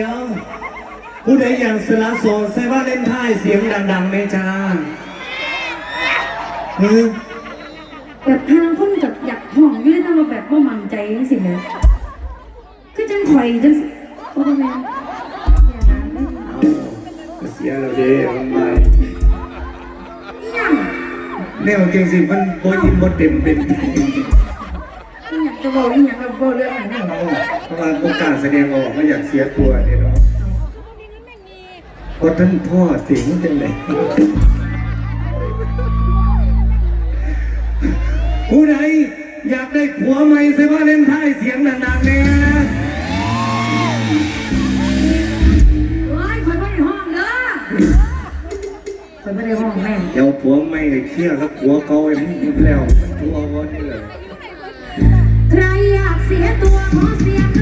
งานว่าเราต้องเดี๋ยว ผู้ใดอยากสละโสดใส่ว่าเล่นท่ายเสียงดังๆไหมจ้าเฮ้ยแบบทางคนกับอยากห้องอยืดมาแบบว่ามั่นใจจังสิเนี่ยคือจังข่อยจังสิโอ้แม่อย่านะไม่เอาก็เสียแล้วเด้มันมายัง แนวจริงสิมันโบยินโบเต็มเป็นไม่อยาก จะบอกไม่อยากจะบอกเรื่องอะไรเอาเพราะว่าโอกล้าสแสดงออกไม่อยากเสียตัวเนี่ยเนาะเพราะท่านพ่อติ๋งจังเลยผู้ใดอยากได้ผัวใหม่ใส่ว่าเล่นท่ายเสียงดังๆเนี่ยเฮ้ยข่อยไม่ได้ห้องเด้อข่อยไม่ได้ห้องแม่ เดี๋ยวผัวไม่เคลียร์กับผัวเก่าไอ้พวกนี้แล้วมันตัววันนี้เลย Se é tua mão, se é